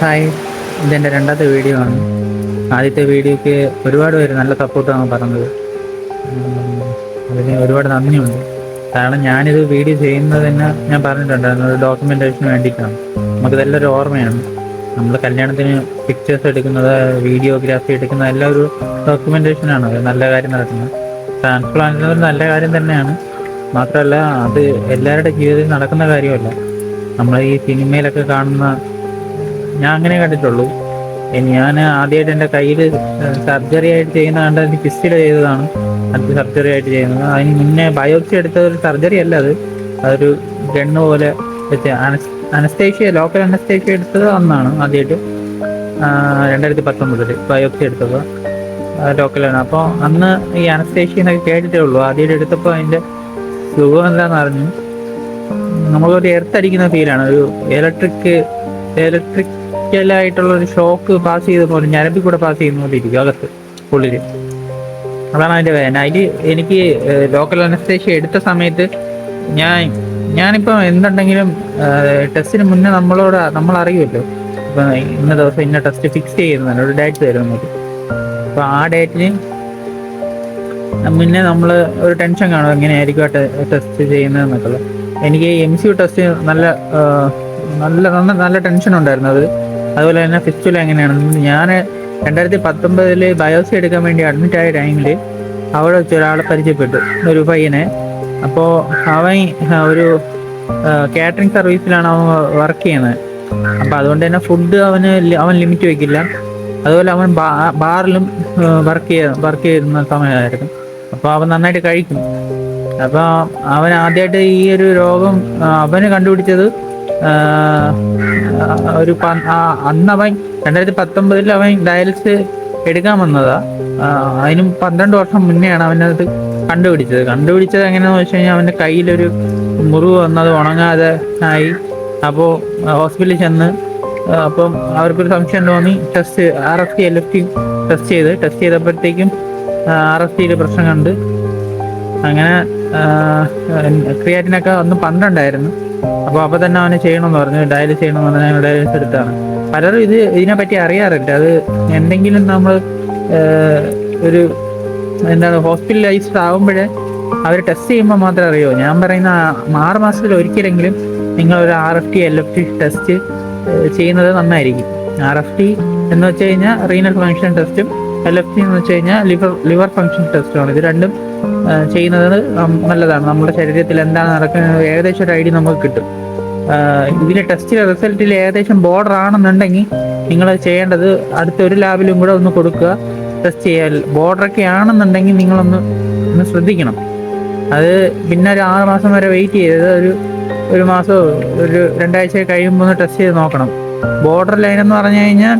Hi. ഇതെന്റെ രണ്ടാമത്തെ video ആണ്. ആദ്യത്തെ വീഡിയോയ്ക്ക് ഒരുപാട് പേര് നല്ല സപ്പോർട്ടാണ് പറഞ്ഞത്. അതിന് ഒരുപാട് നന്ദിയുണ്ട്. കാരണം ഞാനിത് വീഡിയോ ചെയ്യുന്നത് തന്നെ ഞാൻ പറഞ്ഞിട്ടുണ്ടായിരുന്നു. ഒരു ഡോക്യുമെന്റേഷന് വേണ്ടിയിട്ടാണ്. നമുക്കിതെല്ലാം ഒരു ഓർമ്മയാണ്. നമ്മൾ കല്യാണത്തിന് പിക്ചേഴ്സ് എടുക്കുന്നത് വീഡിയോഗ്രാഫി എടുക്കുന്നത് എല്ലാം ഒരു ഡോക്യുമെന്റേഷനാണ് അത് നല്ല കാര്യം നടക്കുന്നത്. ട്രാൻസ്പ്ലാന്റ് ഒരു നല്ല കാര്യം തന്നെയാണ്. മാത്രമല്ല അത് എല്ലാവരുടെ ജീവിതത്തിൽ നടക്കുന്ന കാര്യമല്ല. നമ്മൾ ഈ സിനിമയിലൊക്കെ കാണുന്ന ഞാൻ അങ്ങനെ കണ്ടിട്ടുള്ളൂ. ഞാൻ ആദ്യമായിട്ട് എന്റെ കയ്യിൽ സർജറി ആയിട്ട് ചെയ്യുന്ന കണ്ട് എനിക്ക് ഫിസ്റ്റിൽ ചെയ്തതാണ്. അത് സർജറി ആയിട്ട് ചെയ്യുന്നത്. അതിന് മുന്നേ ബയോപ്സി എടുത്ത ഒരു സർജറി അല്ല അത്. അതൊരു ഗണ്ണ് പോലെ വെച്ച് അനസ്തേഷ്യ ലോക്കൽ അനസ്തേഷ്യ എടുത്തത് അന്നാണ് ആദ്യമായിട്ട് രണ്ടായിരത്തി പത്തൊമ്പതിൽ ബയോപ്സി എടുത്തത്. ലോക്കലാണ്. അപ്പോൾ അന്ന് ഈ അനസ്തേഷ്യ എന്നൊക്കെ കേട്ടിട്ടേ ഉള്ളൂ ആദ്യമായിട്ട് എടുത്തപ്പോൾ അതിന്റെ സുഖം എന്താണെന്ന് അറിഞ്ഞു. നമ്മളൊരു എർത്തടിക്കുന്ന ഫീലാണ് ഒരു ഇലക്ട്രിക് ഇലക്ട്രിക് ഇലക്ട്രിക്കലായിട്ടുള്ള ഒരു ഷോക്ക് പാസ് ചെയ്ത പോലെ ഞരമ്പി കൂടെ പാസ് ചെയ്യുന്ന പോലെ ഇരിക്കും അകത്ത് ഉള്ളിൽ. അതാണ് അതിന്റെ വേദന. അതിൽ എനിക്ക് ലോക്കൽ അനസ്തേഷ്യ എടുത്ത സമയത്ത് ഞാൻ ഞാനിപ്പോൾ എന്തുണ്ടെങ്കിലും ടെസ്റ്റിന് മുന്നേ നമ്മളോട് നമ്മൾ അറിയുമല്ലോ ഇപ്പൊ ഇന്ന ദിവസം ഇന്ന ടെസ്റ്റ് ഫിക്സ് ചെയ്യുന്നതാണ്. ഒരു ഡേറ്റ് തരും നമുക്ക്. അപ്പൊ ആ ഡേറ്റിന് മുന്നേ നമ്മൾ ഒരു ടെൻഷൻ കാണും. എങ്ങനെയായിരിക്കും ആ ടെസ്റ്റ് ചെയ്യുന്നതെന്നൊക്കെ എനിക്ക് എം സി യു ടെസ്റ്റ് നല്ല നല്ല നല്ല ടെൻഷൻ ഉണ്ടായിരുന്നു അത്. അതുപോലെ തന്നെ ഫിസ്റ്റുല എങ്ങനെയാണ്? ഞാൻ രണ്ടായിരത്തി പത്തൊമ്പതിൽ ബയോസി എടുക്കാൻ വേണ്ടി അഡ്മിറ്റ് ആയ ടൈമിൽ അവിടെ വെച്ച് ഒരാളെ പരിചയപ്പെട്ടു ഒരു പയ്യനെ. അപ്പോൾ അവൻ ഒരു കാറ്ററിംഗ് സർവീസിലാണ് അവൻ വർക്ക് ചെയ്യുന്നത്. അപ്പോൾ അതുകൊണ്ട് തന്നെ ഫുഡ് അവന് അവൻ ലിമിറ്റ് വയ്ക്കില്ല അതുപോലെ അവൻ ബാറിലും വർക്ക് ചെയ്യ വർക്ക് ചെയ്യുന്ന സമയമായിരുന്നു. അപ്പോൾ അവൻ നന്നായിട്ട് കഴിക്കും. അപ്പോൾ അവൻ ആദ്യമായിട്ട് ഈ ഒരു രോഗം അവന് കണ്ടുപിടിച്ചത് ഒരു അന്നവൻ രണ്ടായിരത്തി പത്തൊമ്പതിൽ അവൻ ഡയാലിസിസ് എടുക്കാൻ വന്നതാ. അതിനും പന്ത്രണ്ട് വർഷം മുന്നെയാണ് അവനത് കണ്ടുപിടിച്ചത്. കണ്ടുപിടിച്ചത് എങ്ങനെയാണെന്ന് വെച്ച് കഴിഞ്ഞാൽ അവന്റെ കയ്യിലൊരു മുറിവ് വന്നത് ഉണങ്ങാതെ ആയി. അപ്പോൾ ഹോസ്പിറ്റലിൽ ചെന്ന് അപ്പം അവർക്കൊരു സംശയം തോന്നി. Test R F T L F T test ചെയ്ത് ടെസ്റ്റ് ചെയ്തപ്പോഴത്തേക്കും ആർ എഫ് ടിയിൽ പ്രശ്നം കണ്ട്. അങ്ങനെ ക്രിയാറ്റിനൊക്കെ ഒന്ന് പന്ത്രണ്ടായിരുന്നു. അപ്പോൾ അപ്പോൾ തന്നെ അവന് ചെയ്യണമെന്ന് പറഞ്ഞു ഡയാലിസ് ചെയ്യണമെന്ന് പറഞ്ഞാൽ ഡയാലിസ് എടുത്താണ് പലരും ഇത് ഇതിനെപ്പറ്റി അറിയാറില്ല അത് എന്തെങ്കിലും നമ്മൾ ഒരു എന്താണ് ഹോസ്പിറ്റലൈസ്ഡ് ആകുമ്പോഴേ അവർ ടെസ്റ്റ് ചെയ്യുമ്പോൾ മാത്രമേ അറിയൂ? ഞാൻ പറയുന്ന ആറ് മാസത്തിൽ ഒരിക്കലെങ്കിലും നിങ്ങൾ ഒരു R F T L F T test ചെയ്യുന്നത് നന്നായിരിക്കും. ആർ എഫ് ടി എന്ന് വെച്ച് കഴിഞ്ഞാൽ റീനൽ ഫങ്ഷൻ ടെസ്റ്റും എൽ എഫ് എന്ന് വെച്ച് കഴിഞ്ഞാൽ ലിവർ ലിവർ ഫംഗ്ഷൻ ടെസ്റ്റുമാണ് ഇത് രണ്ടും ചെയ്യുന്നത് നല്ലതാണ്. നമ്മുടെ ശരീരത്തിൽ എന്താണ് നടക്കുന്നത് ഏകദേശം ഒരു ഐഡിയ നമുക്ക് കിട്ടും. ഇതിലെ ടെസ്റ്റിലെ റിസൾട്ടിൽ ഏകദേശം ബോർഡർ ആണെന്നുണ്ടെങ്കിൽ നിങ്ങൾ ചെയ്യേണ്ടത് അടുത്ത ഒരു ലാബിലും കൂടെ ഒന്ന് കൊടുക്കുക. ടെസ്റ്റ് ചെയ്യാൻ. ബോർഡറൊക്കെ ആണെന്നുണ്ടെങ്കിൽ നിങ്ങളൊന്ന് ഒന്ന് ശ്രദ്ധിക്കണം. അത് പിന്നെ ഒരു ആറ് മാസം വരെ വെയിറ്റ് ചെയ്തത് ഒരു ഒരു മാസം ഒരു രണ്ടാഴ്ച കഴിയുമ്പോൾ ഒന്ന് ടെസ്റ്റ് ചെയ്ത് നോക്കണം. ബോർഡർ ലൈൻ എന്ന് പറഞ്ഞു കഴിഞ്ഞാൽ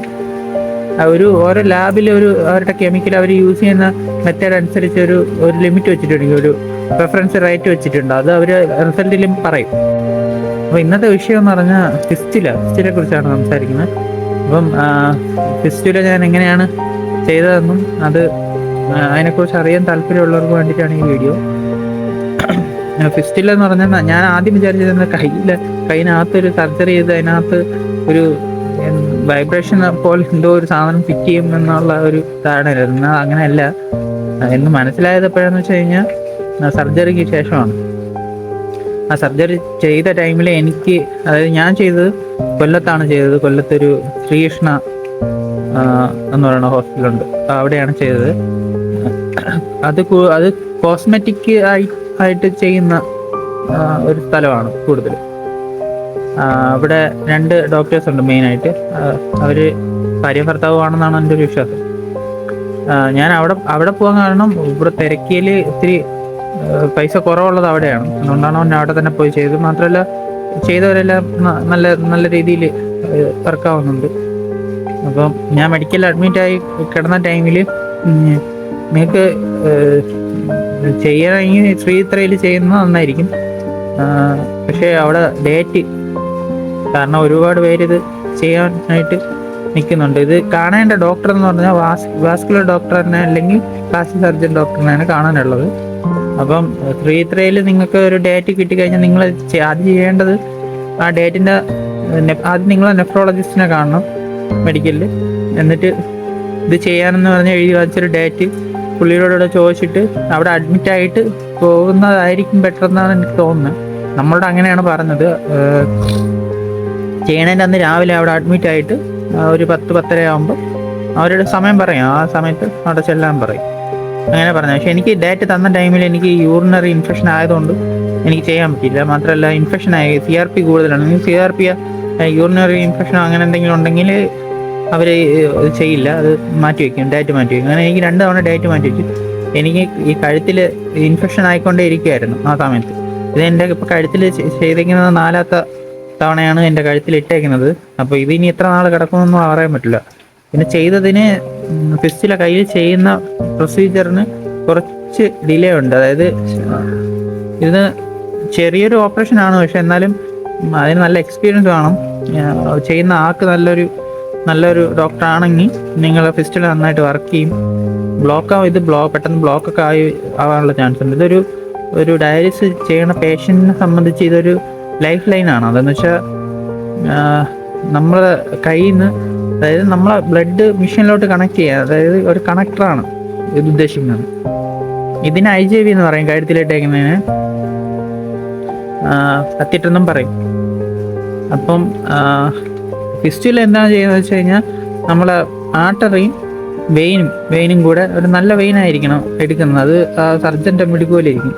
ഒരു ഓരോ ലാബിൽ ഒരു അവരുടെ കെമിക്കൽ അവർ യൂസ് ചെയ്യുന്ന മെത്തേഡ് അനുസരിച്ച് ഒരു ഒരു ലിമിറ്റ് വെച്ചിട്ടുണ്ടെങ്കിൽ ഒരു റെഫറൻസ് റേറ്റ് വെച്ചിട്ടുണ്ട്. അത് അവർ റിസൾട്ടിലും പറയും. അപ്പോൾ ഇന്നത്തെ വിഷയം എന്ന് പറഞ്ഞാൽ ഫിസ്റ്റില ഫിസ്റ്റിലെ കുറിച്ചാണ് സംസാരിക്കുന്നത്. അപ്പം ഫിസ്റ്റില ഞാൻ എങ്ങനെയാണ് ചെയ്തതെന്നും അത് അതിനെക്കുറിച്ച് അറിയാൻ താല്പര്യമുള്ളവർക്ക് വേണ്ടിയിട്ടാണ് ഈ വീഡിയോ ഫിസ്റ്റില എന്ന് പറഞ്ഞാൽ ഞാൻ ആദ്യം വിചാരിച്ചിരുന്ന കയ്യിൽ കൈനകത്ത് ഒരു സർജറി ചെയ്ത് അതിനകത്ത് ഒരു വൈബ്രേഷൻ പോലെ എന്തോ ഒരു സാധനം പിക്ക് ചെയ്യും എന്നുള്ള ഒരു ധാരണ എന്നാൽ അങ്ങനെയല്ല. എന്ന് മനസ്സിലായത് എപ്പോഴാന്ന് വെച്ച് കഴിഞ്ഞാൽ സർജറിക്ക് ശേഷമാണ്. ആ സർജറി ചെയ്ത ടൈമിൽ എനിക്ക് അതായത് ഞാൻ ചെയ്തത് കൊല്ലത്താണ് ചെയ്തത്. കൊല്ലത്തൊരു ശ്രീകൃഷ്ണ എന്ന് പറയുന്ന ഹോസ്പിറ്റലുണ്ട്. അവിടെയാണ് ചെയ്തത്. അത് അത് കോസ്മെറ്റിക് ആയി ആയിട്ട് ചെയ്യുന്ന ഒരു സ്ഥലമാണ് കൂടുതൽ അവിടെ രണ്ട് ഡോക്ടേഴ്സ് ഉണ്ട് മെയിനായിട്ട് അവർ ഭാര്യ ഭർത്താവുമാണെന്നാണ് എന്റെ ഒരു വിശ്വാസം. ഞാൻ അവിടെ അവിടെ പോകാൻ കാരണം ഇവിടെ തിരക്കിയിൽ ഇത്തിരി പൈസ കുറവുള്ളത് അവിടെയാണ്. അതുകൊണ്ടാണ് അവൻ അവിടെ തന്നെ പോയി ചെയ്തത്. മാത്രമല്ല ചെയ്തവരെല്ലാം നല്ല നല്ല രീതിയിൽ വർക്കാവുന്നുണ്ട്. അപ്പം ഞാൻ മെഡിക്കൽ അഡ്മിറ്റ് ആയി കിടന്ന ടൈമിൽ നിങ്ങൾക്ക് ചെയ്യണമെങ്കിൽ ശ്രീത്രയിൽ ചെയ്യുന്നത് നന്നായിരിക്കും. പക്ഷേ അവിടെ ഡേറ്റ് കാരണം ഒരുപാട് പേര് ഇത് ചെയ്യാനായിട്ട് നിൽക്കുന്നുണ്ട് ഇത് കാണേണ്ട ഡോക്ടർ എന്ന് പറഞ്ഞാൽ വാസ് വാസ്കുലർ ഡോക്ടറിനെ അല്ലെങ്കിൽ പ്ലാസ്റ്റിക് സർജൻ ഡോക്ടറിനെയാണ് കാണാനുള്ളത്. അപ്പം ത്രീ ത്രീയിൽ നിങ്ങൾക്ക് ഒരു ഡേറ്റ് കിട്ടിക്കഴിഞ്ഞാൽ നിങ്ങൾ ആദ്യം ചെയ്യേണ്ടത് ആ ഡേറ്റിന്റെ ആദ്യം നിങ്ങൾ നെഫ്രോളജിസ്റ്റിനെ കാണണം മെഡിക്കലിൽ എന്നിട്ട് ഇത് ചെയ്യാനെന്ന് പറഞ്ഞ് എഴുതി വാങ്ങിച്ചൊരു ഡേറ്റ് പുള്ളിയോട് ചോദിച്ചിട്ട് അവിടെ അഡ്മിറ്റ് ആയിട്ട് പോകുന്നതായിരിക്കും ബെറ്റർ എന്നാണ് എനിക്ക് തോന്നുന്നത്. നമ്മളോട് അങ്ങനെയാണ് പറഞ്ഞത്. ചെയ്യണതിന്റെ അന്ന് രാവിലെ അവിടെ അഡ്മിറ്റ് ആയിട്ട് ഒരു പത്ത് പത്തര ആകുമ്പോൾ അവരുടെ സമയം പറയും. ആ സമയത്ത് അവിടെ ചെല്ലാൻ പറയും. അങ്ങനെ പറഞ്ഞു. പക്ഷെ എനിക്ക് ഡേറ്റ് തന്ന ടൈമിൽ എനിക്ക് യൂറിനറി ഇൻഫെക്ഷൻ ആയതുകൊണ്ട് എനിക്ക് ചെയ്യാൻ പറ്റിയില്ല. മാത്രമല്ല ഇൻഫെക്ഷൻ ആയി. സി ആർ പി കൂടുതലാണ്. C R P urinary infection അങ്ങനെ എന്തെങ്കിലും ഉണ്ടെങ്കിൽ അവർ ചെയ്യില്ല. അത് മാറ്റി വയ്ക്കും ഡേറ്റ് മാറ്റി വയ്ക്കും അങ്ങനെ എനിക്ക് രണ്ട് തവണ ഡേറ്റ് മാറ്റി വെച്ചു എനിക്ക് ഈ കഴുത്തിൽ ഇൻഫെക്ഷൻ ആയിക്കൊണ്ടേ ഇരിക്കുമായിരുന്നു ആ സമയത്ത്. ഇത് എന്റെ ഇപ്പോൾ കഴുത്തിൽ ചെയ്തിരിക്കുന്നത് നാലാത്ത തവണയാണ് എന്റെ കഴുത്തിൽ ഇട്ടേക്കുന്നത്. അപ്പോൾ ഇത് ഇനി എത്ര നാൾ കിടക്കുമെന്നൊന്നും പറയാൻ പറ്റില്ല. പിന്നെ ചെയ്തതിന് ഫിസ്റ്റിലെ കയ്യിൽ ചെയ്യുന്ന പ്രൊസീജിയറിന് കുറച്ച് ഡിലേ ഉണ്ട്. അതായത് ഇത് ചെറിയൊരു ഓപ്പറേഷൻ ആണ്. പക്ഷെ എന്നാലും അതിന് നല്ല എക്സ്പീരിയൻസ് വേണം. ചെയ്യുന്ന ആൾക്ക് നല്ലൊരു നല്ലൊരു ഡോക്ടർ ആണെങ്കിൽ നിങ്ങളെ ഫിസ്റ്റിൽ നന്നായിട്ട് വർക്ക് ചെയ്യും. ബ്ലോക്ക് ആവും. ഇത് ബ്ലോക്ക് പെട്ടെന്ന് ബ്ലോക്കൊക്കെ ആയി ആവാനുള്ള ചാൻസ് ഉണ്ട്. ഇതൊരു ഒരു ഡയാലിസിസ് ചെയ്യുന്ന പേഷ്യന്റിനെ സംബന്ധിച്ച് ഇതൊരു ലൈഫ് ലൈനാണ് അതെന്ന് വെച്ചാൽ നമ്മളെ കയ്യിൽ നിന്ന് അതായത് നമ്മളെ ബ്ലഡ് മെഷീനിലോട്ട് കണക്ട് ചെയ്യുക അതായത് ഒരു കണക്ടറാണ് ഇത് ഉദ്ദേശിക്കുന്നത്. ഇതിന് ഐ ജെ വി എന്ന് പറയും കഴുത്തിലിട്ടേക്കുന്നതിന്. കത്തിട്ടെന്നും പറയും. അപ്പം ഫിസ്റ്റുല എന്താണ് ചെയ്യുന്നത് വെച്ച് കഴിഞ്ഞാൽ നമ്മളെ ആർട്ടറിയും വെയിനും വെയിനും കൂടെ ഒരു നല്ല വെയിനായിരിക്കണം എടുക്കുന്നത്. അത് സർജന്റെ മിടുക്കുപോലിരിക്കും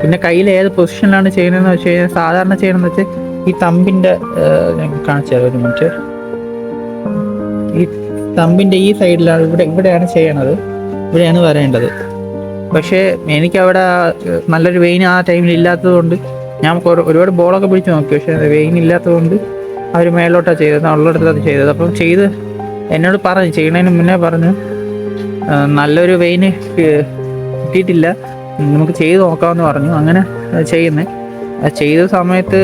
പിന്നെ കയ്യിൽ ഏത് പൊസിഷനിലാണ് ചെയ്യുന്നതെന്ന് വെച്ച് കഴിഞ്ഞാൽ സാധാരണ ചെയ്യണമെന്ന് വെച്ചാൽ ഈ തമ്പിന്റെ കാണിച്ചു തരാം ഒരു മിനിറ്റ്. ഈ തമ്പിന്റെ ഈ സൈഡിലാണ് ഇവിടെ ഇവിടെയാണ് ചെയ്യണത്. ഇവിടെയാണ് വരേണ്ടത്. പക്ഷേ എനിക്കവിടെ നല്ലൊരു വെയിൻ ആ ടൈമിൽ ഇല്ലാത്തതുകൊണ്ട് ഞാൻ ഒരുപാട് ബോളൊക്കെ പിടിച്ച് നോക്കി. പക്ഷേ വെയിൻ ഇല്ലാത്തതുകൊണ്ട് അവർ മേലോട്ടാണ് ചെയ്തത്. ഉള്ളിടത്ത് അത് ചെയ്തത്. അപ്പം ചെയ്ത് എന്നോട് പറഞ്ഞു ചെയ്യണതിന് മുന്നേ പറഞ്ഞു നല്ലൊരു വെയിന് കിട്ടിയിട്ടില്ല. നമുക്ക് ചെയ്ത് നോക്കാമെന്ന് പറഞ്ഞു. അങ്ങനെ ചെയ്യുന്നത് ചെയ്ത സമയത്ത്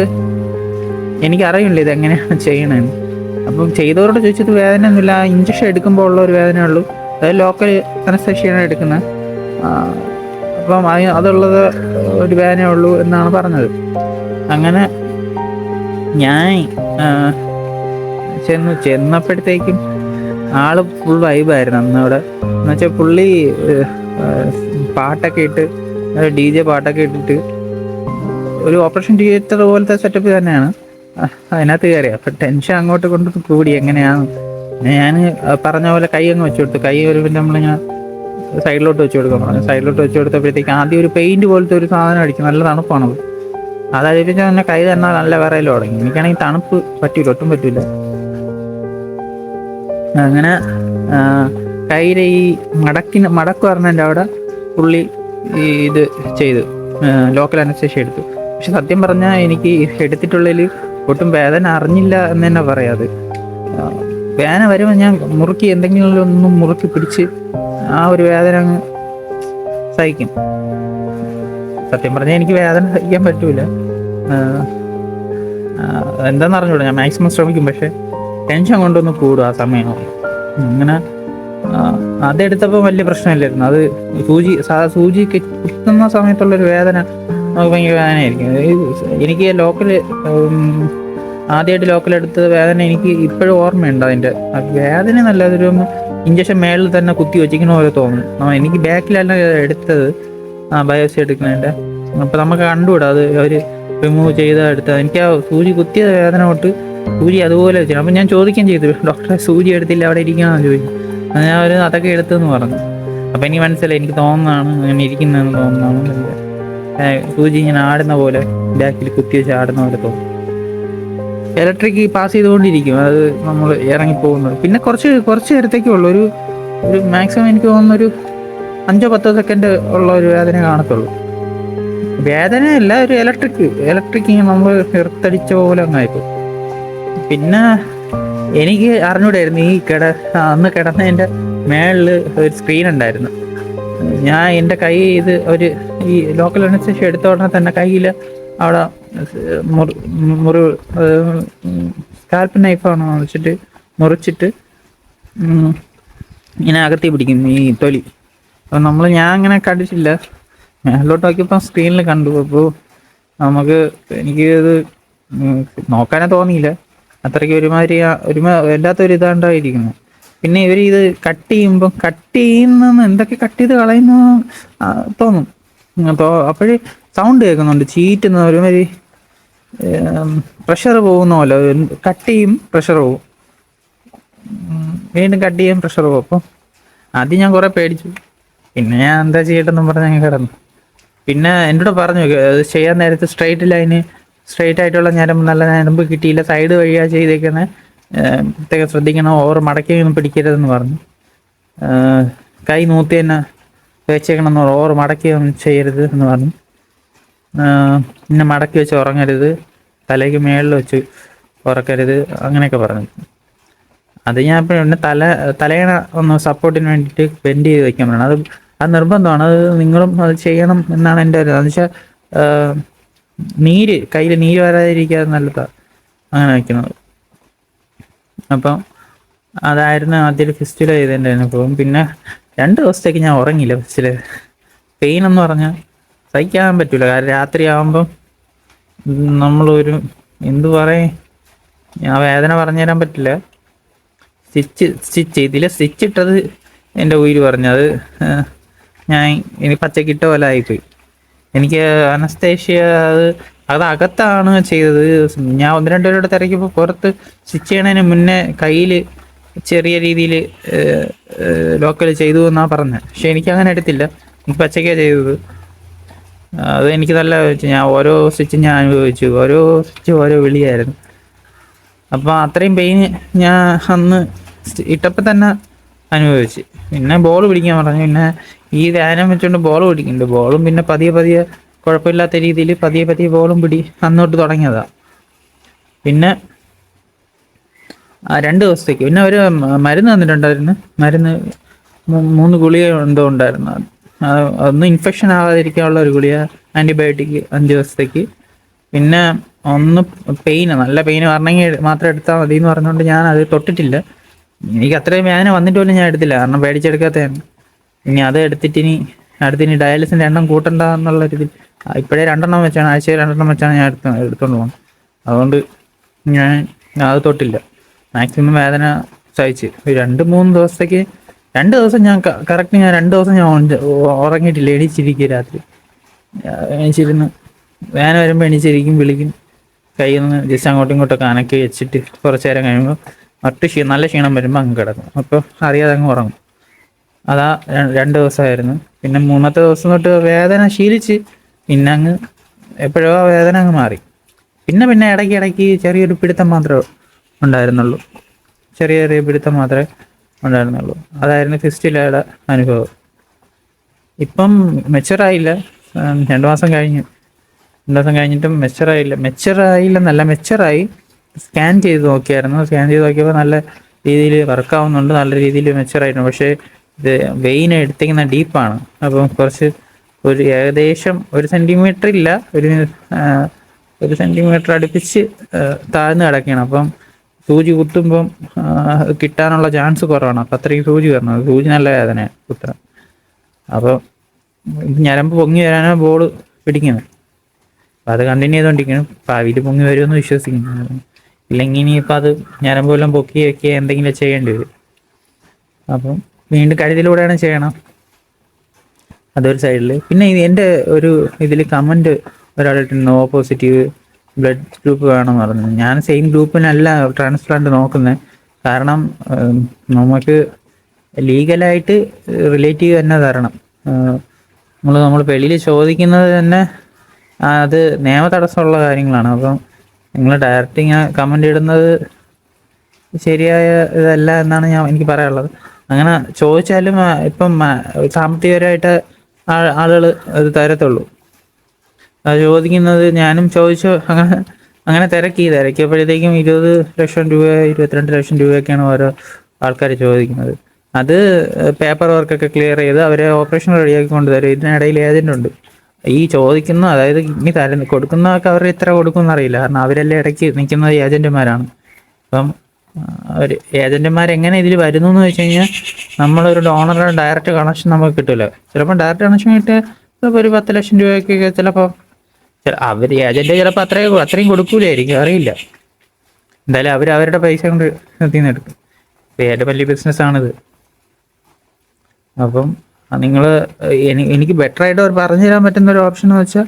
എനിക്കറിയില്ല ഇത് എങ്ങനെയാണ് ചെയ്യണമെന്ന് അപ്പം ചെയ്തവരോട് ചോദിച്ചത് വേദന ഒന്നുമില്ല ഇഞ്ചക്ഷൻ എടുക്കുമ്പോൾ ഉള്ള ഒരു വേദന ഉള്ളൂ. അതായത് ലോക്കൽ അനസ്തേഷ്യയാണ് എടുക്കുന്നത്. അപ്പം അത് അതുള്ളത് ഒരു വേദനയേ ഉള്ളൂ എന്നാണ് പറഞ്ഞത്. അങ്ങനെ ഞാൻ ചെന്നു. ചെന്നപ്പോഴത്തേക്കും ആൾ ഫുൾ വൈബായിരുന്നു അന്നവിടെ എന്നുവെച്ചാൽ പുള്ളി പാട്ടൊക്കെ ഇട്ട് ഡി ജെ പാട്ടൊക്കെ ഇട്ടിട്ട് ഒരു ഓപ്പറേഷൻ തിയേറ്റർ പോലത്തെ സെറ്റപ്പ് തന്നെയാണ്. അതിനകത്ത് കയറി. അപ്പൊ ടെൻഷൻ അങ്ങോട്ട് കൊണ്ട് കൂടി. എങ്ങനെയാണ്? ഞാൻ പറഞ്ഞ പോലെ കൈ അങ്ങ് വെച്ചു കൊടുത്തു. കൈ ഒരു പിന്നെ നമ്മളിങ്ങനെ സൈഡിലോട്ട് വെച്ചു കൊടുക്കാൻ പറഞ്ഞു. സൈഡിലോട്ട് വെച്ച് കൊടുത്തപ്പോഴത്തേക്ക് ആദ്യം ഒരു പെയിന്റ് പോലത്തെ ഒരു സാധനം അടിക്കും നല്ല തണുപ്പാണത് അത് തന്നെ കൈ തന്നെ നല്ല വിറയിൽ തുടങ്ങി. എനിക്കാണെങ്കിൽ തണുപ്പ് പറ്റൂല. ഒട്ടും പറ്റൂല. അങ്ങനെ കയ്യിലെ ഈ മടക്കിന് മടക്ക് പറഞ്ഞതിന്റെ അവിടെ പുള്ളി ഈ ഇത് ചെയ്തു. ലോക്കൽ അനസ്തേഷ്യ എടുത്തു. പക്ഷെ സത്യം പറഞ്ഞാൽ എനിക്ക് എടുത്തിട്ടുള്ളതിൽ ഒട്ടും വേദന അറിഞ്ഞില്ല എന്ന് തന്നെ പറയാത് വേദന വരുമ്പോൾ ഞാൻ മുറുക്കി എന്തെങ്കിലും ഒന്നും മുറുക്കി പിടിച്ച് ആ ഒരു വേദന അങ്ങ് സഹിക്കും. സത്യം പറഞ്ഞാൽ എനിക്ക് വേദന സഹിക്കാൻ പറ്റൂല. എന്താണെന്ന് അറിഞ്ഞൂടാ? ഞാൻ മാക്സിമം ശ്രമിക്കും പക്ഷെ ടെൻഷൻ കൊണ്ടൊന്ന് കൂടും ആ സമയം. അങ്ങനെ അതെടുത്തപ്പോൾ വലിയ പ്രശ്നമില്ലായിരുന്നു. അത് സൂചി സൂചി കുത്തുന്ന സമയത്തുള്ളൊരു വേദന ഭയങ്കര വേദനയായിരിക്കും. എനിക്ക് ലോക്കൽ ആദ്യമായിട്ട് ലോക്കൽ എടുത്ത വേദന എനിക്ക് ഇപ്പോഴും ഓർമ്മയുണ്ട് അതിന്റെ വേദന നല്ലതൊരു ഇഞ്ചക്ഷൻ മേളിൽ തന്നെ കുത്തി വെച്ചിരിക്കണ പോലെ തോന്നും. എനിക്ക് ബാക്കിലല്ല എടുത്തത്. ആ ബയോസി എടുക്കുന്നതിന്റെ അപ്പം നമുക്ക് കണ്ടുകൂടാ അത് അവർ റിമൂവ് ചെയ്ത എടുത്തത്. എനിക്ക് ആ സൂചി കുത്തിയ വേദന തൊട്ട് സൂചി അതുപോലെ വെച്ചു അപ്പം ഞാൻ ചോദിക്കുകയും ചെയ്തു ഡോക്ടറെ സൂചി എടുത്തില്ല അവിടെ ഇരിക്കണമെന്ന് ചോദിച്ചു. ഞാൻ ഒരു അതൊക്കെ എടുത്തെന്ന് പറഞ്ഞു. അപ്പം എനിക്ക് മനസ്സിലായി എനിക്ക് തോന്നുന്നതാണ് അങ്ങനെ ഇരിക്കുന്നതെന്ന് തോന്നുന്നതാണ് സൂചി ഇങ്ങനെ ആടുന്ന പോലെ ബാക്കിൽ കുത്തി വെച്ച് ആടുന്ന പോലെ തോന്നും. ഇലക്ട്രിക് പാസ് ചെയ്തുകൊണ്ടിരിക്കും. അത് നമ്മൾ ഇറങ്ങിപ്പോകുന്നത്. പിന്നെ കുറച്ച് കുറച്ച് നേരത്തേക്കേ ഉള്ളൂ. ഒരു ഒരു മാക്സിമം എനിക്ക് തോന്നുന്ന ഒരു അഞ്ചോ പത്തോ സെക്കൻഡ് ഉള്ള ഒരു വേദന കാണത്തുള്ളൂ. വേദന അല്ല ഒരു ഇലക്ട്രിക് ഇലക്ട്രിക് നമ്മൾ എർത്തടിച്ച പോലെ അങ്ങായിപ്പോ പിന്നെ എനിക്ക് അറിഞ്ഞൂടായിരുന്നു ഈ കിട അന്ന് കിടന്നതിന്റെ മേളിൽ ഒരു സ്ക്രീൻ ഉണ്ടായിരുന്നു. ഞാൻ എന്റെ കൈ ഇത് ഒരു ഈ ലോക്കൽ അനസ്തേഷ്യ എടുത്ത ഉടനെ തന്നെ കയ്യിൽ അവിടെ മുറി സ്കാൽപ്പ് നൈഫാണ് വെച്ചിട്ട് മുറിച്ചിട്ട് ഇങ്ങനെ അകത്തി പിടിക്കും ഈ തൊലി. അപ്പം നമ്മൾ ഞാൻ അങ്ങനെ കണ്ടിട്ടില്ല. മേലോട്ട് നോക്കിയപ്പോൾ സ്ക്രീനിൽ കണ്ടു. അപ്പോൾ നമുക്ക് എനിക്ക് ഇത് നോക്കാനേ തോന്നിയില്ല. അത്രയ്ക്ക് ഒരുമാതിരി ഒരു ഒരുമ വല്ലാത്തൊരു ഇതാണ്ടായിരിക്കുന്നു പിന്നെ ഇവർ ഇത് കട്ട് ചെയ്യുമ്പോൾ കട്ട് ചെയ്യുന്ന എന്തൊക്കെ കട്ട് ചെയ്ത് കളയുന്നു തോന്നും. അപ്പോൾ അപ്പോഴേ സൗണ്ട് കേൾക്കുന്നുണ്ട്. ചീറ്റുന്ന ഒരുമാതിരി പ്രഷർ പോകുന്ന പോലെ. കട്ട് ചെയ്യും പ്രഷർ പോകും. വീണ്ടും കട്ട് ചെയ്യും പ്രഷർ പോകും. അപ്പം ആദ്യം ഞാൻ കുറേ പേടിച്ചു. പിന്നെ ഞാൻ എന്താ ചെയ്യട്ടെന്നും പറഞ്ഞ് ഞാൻ കിടന്നു. പിന്നെ എന്നോട് പറഞ്ഞു ചെയ്യാൻ നേരത്തെ സ്ട്രൈറ്റ് ലൈന് സ്ട്രൈറ്റ് ആയിട്ടുള്ള ഞരമ്പ് നല്ല ഞരമ്പ് കിട്ടിയില്ല. സൈഡ് വഴിയാ ചെയ്തേക്കുന്നത് പ്രത്യേകം ശ്രദ്ധിക്കണം. ഓവർ മടക്കി പിടിക്കരുതെന്ന് പറഞ്ഞു. കൈ നൂത്തി തന്നെ വെച്ചേക്കണം എന്ന് പറഞ്ഞു ഓവർ മടക്കി ഒന്നും ചെയ്യരുത് എന്ന് പറഞ്ഞു. പിന്നെ മടക്കി വെച്ച് ഉറങ്ങരുത്. തലയ്ക്ക് മേളിൽ വെച്ച് ഉറക്കരുത്. അങ്ങനെയൊക്കെ പറഞ്ഞു. അത് ഞാൻ ഇപ്പോൾ പിന്നെ തല തലയണ ഒന്ന് സപ്പോർട്ടിന് വേണ്ടിയിട്ട് ബെൻഡ് ചെയ്ത് വെക്കാൻ പറയണം അത് അത് നിർബന്ധമാണ്. അത് നിങ്ങളും അത് ചെയ്യണം എന്നാണ് എന്റെ ഒരു എന്ന് വെച്ചാൽ നീര് കയ്യിൽ നീര് വരാതിരിക്കാതെ നല്ലതാണ് അങ്ങനെ വെക്കുന്നത് അപ്പം അതായിരുന്നു ആദ്യം ഫിസ്റ്റിൽ ചെയ്തതിന്റെ അനുഭവം. പിന്നെ രണ്ട് ദിവസത്തേക്ക് ഞാൻ ഉറങ്ങിയില്ല ഫിസ്റ്റിൽ പെയിൻ എന്ന് പറഞ്ഞാൽ സഹിക്കാൻ പറ്റില്ല കാരണം രാത്രി ആകുമ്പം നമ്മളൊരു എന്തു പറയും? ആ വേദന പറഞ്ഞു തരാൻ പറ്റില്ല. സ്റ്റിച്ച് സ്റ്റിച്ച് ചെയ്തില്ല. സ്റ്റിച്ച് ഇട്ടത് എന്റെ ഉയിര് പറഞ്ഞു. അത് ഞാൻ ഇനി പച്ചക്കിട്ട പോലെ ആയിപ്പോയി. എനിക്ക് അനസ്തേഷ്യ അത് അത് അകത്താണ് ചെയ്തത്. ഞാൻ ഒന്ന് രണ്ടു പേരോട് തിരക്കിയപ്പോൾ പുറത്ത് സ്റ്റിച്ച് ചെയ്യണതിന് മുന്നേ കയ്യിൽ ചെറിയ രീതിയിൽ ലോക്കൽ ചെയ്തു എന്നാണ് പറഞ്ഞത് പക്ഷെ എനിക്ക് അങ്ങനെ എടുത്തില്ല. എനിക്ക് പച്ചക്കാണ് ചെയ്തത്. അത് എനിക്ക് നല്ല ഞാൻ ഓരോ സ്റ്റിച്ചും ഞാൻ അനുഭവിച്ചു. ഓരോ സ്റ്റിച്ച് ഓരോ വിളിയായിരുന്നു. അപ്പോൾ അത്രയും പെയിൻ ഞാൻ അന്ന് ഇട്ടപ്പോൾ തന്നെ അനുഭവിച്ച്. പിന്നെ ബോൾ പിടിക്കാൻ പറഞ്ഞു. പിന്നെ ഈ ധ്യാനം വെച്ചുകൊണ്ട് ബോൾ പിടിക്കുന്നുണ്ട്. ബോളും പിന്നെ പതിയെ പതിയെ കുഴപ്പമില്ലാത്ത രീതിയിൽ പതിയെ പതിയെ ബോളും പിടി അന്നോട്ട് തുടങ്ങിയതാ. പിന്നെ രണ്ട് ദിവസത്തേക്ക്. പിന്നെ മ- മരുന്ന് തന്നിട്ടുണ്ടായിരുന്നു. മരുന്ന് മൂന്ന് ഗുളിക എന്തോ ഉണ്ടായിരുന്നു. ഒന്ന് ഇൻഫെക്ഷൻ ആവാതിരിക്കാനുള്ള ഒരു ഗുളിക ആന്റിബയോട്ടിക് അഞ്ച് ദിവസത്തേക്ക്. പിന്നെ ഒന്ന് പെയിന് നല്ല പെയിന് വരണമെങ്കിൽ മാത്രം എടുത്താൽ മതി എന്ന് പറഞ്ഞുകൊണ്ട് ഞാൻ അത് തൊട്ടിട്ടില്ല. എനിക്ക് അത്രയും വേദന വന്നിട്ട് പോലും ഞാൻ എടുത്തില്ല. കാരണം പേടിച്ചെടുക്കാത്തതാണ്. ഇനി അത് എടുത്തിട്ട് ഇനി അടുത്തിനി ഡയാലിസിന്റെ എണ്ണം കൂട്ടണ്ട എന്നുള്ള രീതിയിൽ ഇപ്പോഴേ രണ്ടെണ്ണം വെച്ചാണ് ആഴ്ചയിൽ രണ്ടെണ്ണം വെച്ചാണ് ഞാൻ എടുത്ത് എടുത്തോണ്ട് പോകുന്നത് അതുകൊണ്ട് ഞാൻ അത് തൊട്ടില്ല. മാക്സിമം വേദന സഹിച്ച്. രണ്ട് മൂന്ന് ദിവസത്തേക്ക് രണ്ട് ദിവസം ഞാൻ കറക്റ്റ് ഞാൻ രണ്ട് ദിവസം ഞാൻ ഉറങ്ങി- ഉറങ്ങിയിട്ടില്ല. എണീച്ചിരിക്കുക രാത്രി. എണീച്ചിരുന്ന് വേന വരുമ്പോൾ എണീച്ചിരിക്കും വിളിക്കും. കയ്യിൽ നിന്ന് ജസ്റ്റ് അങ്ങോട്ടും ഇങ്ങോട്ടൊക്കെ അനക്കി വെച്ചിട്ട് കുറച്ച് നേരം കഴിയുമ്പോൾ ഒട്ടും ക്ഷീണം നല്ല ക്ഷീണം വരുമ്പോൾ അങ്ങ് കിടക്കും. അപ്പോൾ അറിയാതെ അങ്ങ് ഉറങ്ങും. അതാ രണ്ട് ദിവസമായിരുന്നു പിന്നെ മൂന്നാമത്തെ ദിവസം തൊട്ട് വേദന ശീലിച്ച് പിന്നെ അങ്ങ് എപ്പോഴോ ആ വേദന അങ്ങ് മാറി. പിന്നെ പിന്നെ ഇടയ്ക്ക് ഇടയ്ക്ക് ചെറിയൊരു പിടുത്തം മാത്രമേ ഉണ്ടായിരുന്നുള്ളൂ. ചെറിയ ചെറിയ പിടുത്തം മാത്രമേ ഉണ്ടായിരുന്നുള്ളൂ. അതായിരുന്നു ഫിസ്റ്റിലയുടെ അനുഭവം. ഇപ്പം മെച്ചറായില്ല രണ്ട് മാസം കഴിഞ്ഞു. രണ്ട് മാസം കഴിഞ്ഞിട്ടും മെച്ചറായില്ല മെച്ചറായില്ലെന്നല്ല മെച്ചറായി സ്കാൻ ചെയ്ത് നോക്കിയായിരുന്നു. സ്കാൻ ചെയ്ത് നോക്കിയപ്പോൾ നല്ല രീതിയിൽ വർക്കാവുന്നുണ്ട്. നല്ല രീതിയിൽ മെച്ചറായിട്ടുണ്ട് പക്ഷേ ഇത് വെയിൻ എടുത്തേക്കുന്ന ഡീപ്പാണ് അപ്പം കുറച്ച് ഒരു ഏകദേശം ഒരു സെന്റിമീറ്റർ ഇല്ല. ഒരു ഒരു സെന്റിമീറ്റർ അടുപ്പിച്ച് താഴ്ന്നു കിടക്കുകയാണ്. അപ്പം സൂചി കുത്തുമ്പം കിട്ടാനുള്ള ചാൻസ് കുറവാണ്. അപ്പം അത്രയും സൂചി വരണം. സൂചി നല്ല വേദനയാണ് കുത്തണം. അപ്പം ഞരമ്പ് പൊങ്ങി വരാനാണ് ബോൾ പിടിക്കുന്നത്. അപ്പം അത് കണ്ടിന്യൂ ചെയ്തുകൊണ്ടിരിക്കണം ഭാവിയിൽ പൊങ്ങി വരുമെന്ന് വിശ്വസിക്കുന്നു. ഇല്ലെങ്കിൽ ഇനിയിപ്പോൾ അത് ഞരമ്പ് വല്ലതും പൊക്കി വെക്കുക എന്തെങ്കിലും ചെയ്യേണ്ടി വരും. അപ്പം വീണ്ടും കഴുതിലൂടെയാണ് ചെയ്യണം. അതൊരു സൈഡിൽ പിന്നെ എന്റെ ഒരു ഇതിൽ കമന്റ് ഒരാളിട്ടുണ്ട് ഓ പോസിറ്റീവ് ബ്ലഡ് ഗ്രൂപ്പ് വേണമെന്ന് പറഞ്ഞു. ഞാൻ സെയിം ഗ്രൂപ്പിനല്ല ട്രാൻസ്പ്ലാന്റ് നോക്കുന്നത് കാരണം നമുക്ക് ലീഗലായിട്ട് റിലേറ്റീവ് തന്നെ തരണം. നമ്മൾ നമ്മൾ വെളിയിൽ ചോദിക്കുന്നത് തന്നെ അത് നിയമ തടസ്സമുള്ള കാര്യങ്ങളാണ്. അപ്പം നിങ്ങൾ ഡയറക്റ്റ് ഇങ്ങനെ കമന്റ് ഇടുന്നത് ശരിയായ ഇതല്ല എന്നാണ് ഞാൻ എനിക്ക് പറയാനുള്ളത്. അങ്ങനെ ചോദിച്ചാലും ഇപ്പം സാമ്പത്തികപരമായിട്ട് ആളുകൾ അത് തരത്തുള്ളൂ. അത് ചോദിക്കുന്നത് ഞാനും ചോദിച്ചു അങ്ങനെ അങ്ങനെ തിരക്കി തിരക്കിയപ്പോഴത്തേക്കും ഇരുപത് ലക്ഷം രൂപ ഇരുപത്തിരണ്ട് ലക്ഷം രൂപയൊക്കെയാണ് ഓരോ ആൾക്കാർ ചോദിക്കുന്നത്. അത് പേപ്പർ വർക്കൊക്കെ ക്ലിയർ ചെയ്ത് അവരെ ഓപ്പറേഷൻ റെഡിയാക്കി കൊണ്ടുതരും. ഇതിനിടയിൽ ഏജന്റ് ഉണ്ട്. ഈ ചോദിക്കുന്ന അതായത് ഇനി തരുന്ന കൊടുക്കുന്നതൊക്കെ അവർ ഇത്ര കൊടുക്കുമെന്ന് അറിയില്ല കാരണം അവരെല്ലാം ഇടയ്ക്ക് നിൽക്കുന്നത് ഏജന്റുമാരാണ്. അപ്പം അവർ ഏജന്റുമാർ എങ്ങനെ ഇതിൽ വരുന്നു എന്ന് വെച്ച് കഴിഞ്ഞാൽ നമ്മളൊരു ഡോണറുടെ ഡയറക്റ്റ് കണക്ഷൻ നമുക്ക് കിട്ടില്ല ചിലപ്പോൾ ഡയറക്റ്റ് കണക്ഷൻ കിട്ടിയ ചിലപ്പോൾ ഒരു പത്ത് ലക്ഷം രൂപയ്ക്കൊക്കെ ചിലപ്പോൾ അവർ ഏജന്റ് ചിലപ്പോൾ അത്രയും അത്രയും കൊടുക്കൂലായിരിക്കും. അറിയില്ല. എന്തായാലും അവർ അവരുടെ പൈസ കൊണ്ട് എത്തിന്ന് എടുക്കും. ഏറ്റവും വലിയ ബിസിനസ്സാണിത് അപ്പം നിങ്ങൾ എനിക്ക് ബെറ്റർ ആയിട്ട് അവർ പറഞ്ഞു തരാൻ പറ്റുന്ന ഒരു ഓപ്ഷൻ എന്ന് വെച്ചാൽ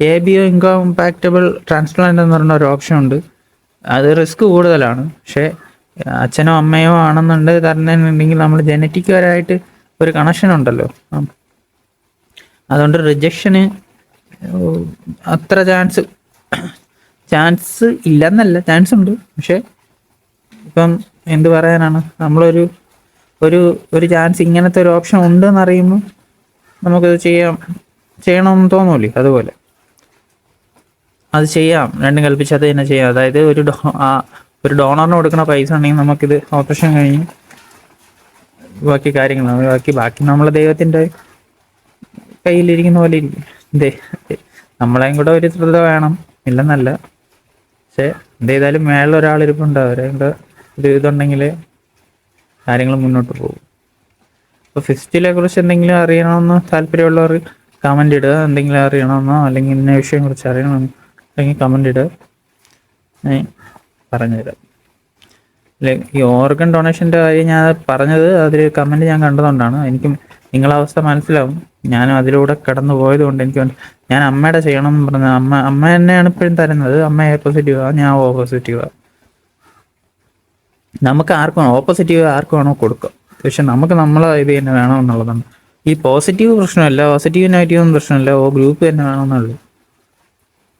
A B O incompatible transplant എന്ന് പറഞ്ഞ ഒരു ഓപ്ഷൻ ഉണ്ട്. അത് റിസ്ക് കൂടുതലാണ്. പക്ഷേ അച്ഛനോ അമ്മയോ ആണെന്നുണ്ട് തരുന്നുണ്ടെങ്കിൽ നമ്മൾ ജനറ്റിക് വരായിട്ട് ഒരു കണക്ഷൻ ഉണ്ടല്ലോ. അതുകൊണ്ട് റിജക്ഷന് അത്ര ചാൻസ് ചാൻസ് ഇല്ലെന്നല്ല ചാൻസ് ഉണ്ട്. പക്ഷേ ഇപ്പം എന്ത് പറയാനാണ്? നമ്മളൊരു ഒരു ഒരു ചാൻസ് ഇങ്ങനത്തെ ഒരു ഓപ്ഷൻ ഉണ്ടെന്ന് അറിയുമ്പോൾ നമുക്കത് ചെയ്യാം ചെയ്യണമെന്ന് തോന്നൂലേ അതുപോലെ. അത് ചെയ്യാം രണ്ടും കൽപ്പിച്ച് അത് തന്നെ ചെയ്യാം. അതായത് ഒരു ഡോ ഒരു ഡോണറിന് കൊടുക്കുന്ന പൈസ ഉണ്ടെങ്കിൽ നമുക്കിത് ഓപ്പറേഷൻ കഴിഞ്ഞ് ബാക്കി കാര്യങ്ങൾ ബാക്കി ബാക്കി നമ്മളെ ദൈവത്തിന്റെ കയ്യിലിരിക്കുന്ന പോലെ ഇരിക്കും. ദേ നമ്മളെയും കൂടെ ഒരു ശ്രദ്ധ വേണം ഇല്ലെന്നല്ല. പക്ഷേ എന്ത് ചെയ്താലും മേളിൽ ഒരാളിരിപ്പുണ്ട് അവരെ കൂടെ ഒരു ഇതുണ്ടെങ്കിൽ കാര്യങ്ങൾ മുന്നോട്ട് പോകും. അപ്പോൾ ഫിസ്റ്റിലെ കുറിച്ച് എന്തെങ്കിലും അറിയണമെന്ന് താല്പര്യമുള്ളവർ കമന്റ് ഇടുക. എന്തെങ്കിലും അറിയണമെന്നോ അല്ലെങ്കിൽ ഇന്ന വിഷയം കുറിച്ച് അറിയണമെന്നോ അല്ലെങ്കിൽ കമന്റ് ഇടുക. ഞാൻ പറഞ്ഞുതരാം. ഈ ഓർഗൻ ഡൊണേഷന്റെ കാര്യം ഞാൻ പറഞ്ഞത് അതിൽ കമന്റ് ഞാൻ കണ്ടതുകൊണ്ടാണ്. എനിക്കും നിങ്ങളെ അവസ്ഥ മനസ്സിലാവും. ഞാനും അതിലൂടെ കടന്നു പോയത് കൊണ്ട് എനിക്ക് ഞാൻ അമ്മയുടെ ചെയ്യണം എന്ന് പറഞ്ഞത് അമ്മ അമ്മ തന്നെയാണ് ഇപ്പോഴും തരുന്നത്. അമ്മ എ ഞാൻ ഓ നമുക്ക് ആർക്കും ഓപ്പോസിറ്റീവ് ആർക്കാണോ കൊടുക്കുക കൊടുക്കാം. പക്ഷെ നമുക്ക് നമ്മളെ ഇത് തന്നെ വേണം എന്നുള്ളതാണ്. ഈ പോസിറ്റീവ് പ്രശ്നമല്ല പോസിറ്റീവ് നെഗറ്റീവ് ഒന്നും പ്രശ്നമല്ല ഓ ഗ്രൂപ്പ് തന്നെ വേണമെന്നുള്ളൂ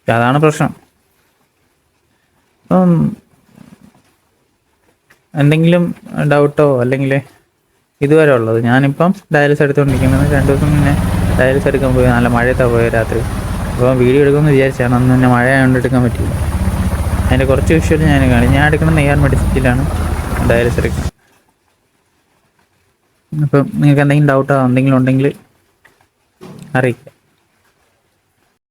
അതാണ് പ്രശ്നം. അപ്പം എന്തെങ്കിലും ഡൗട്ടോ അല്ലെങ്കിൽ ഇതുവരെ ഉള്ളത് ഞാനിപ്പം ഡയാലിസ് എടുത്തുകൊണ്ടിരിക്കുന്നത് രണ്ട് ദിവസം മുന്നേ ഡയാലിസ് എടുക്കാൻ പോയി നല്ല മഴയത്താണ് പോയത് രാത്രി. അപ്പം വീഡിയോ എടുക്കുമെന്ന് വിചാരിച്ചാണ് അന്ന് തന്നെ മഴ ആയതുകൊണ്ട് എടുക്കാൻ പറ്റില്ല അതിന്റെ കുറച്ച് വിഷ്വൽ ഞാൻ കാണും ഞാൻ എടുക്കുന്ന നെയ്യാർ മെഡിസിറ്റിയിലാണ് ഡയാലിസ് എടുക്കുന്നത്. അപ്പം നിങ്ങൾക്ക് എന്തെങ്കിലും ഡൗട്ടോ എന്തെങ്കിലും ഉണ്ടെങ്കിൽ അറിയിക്കുക.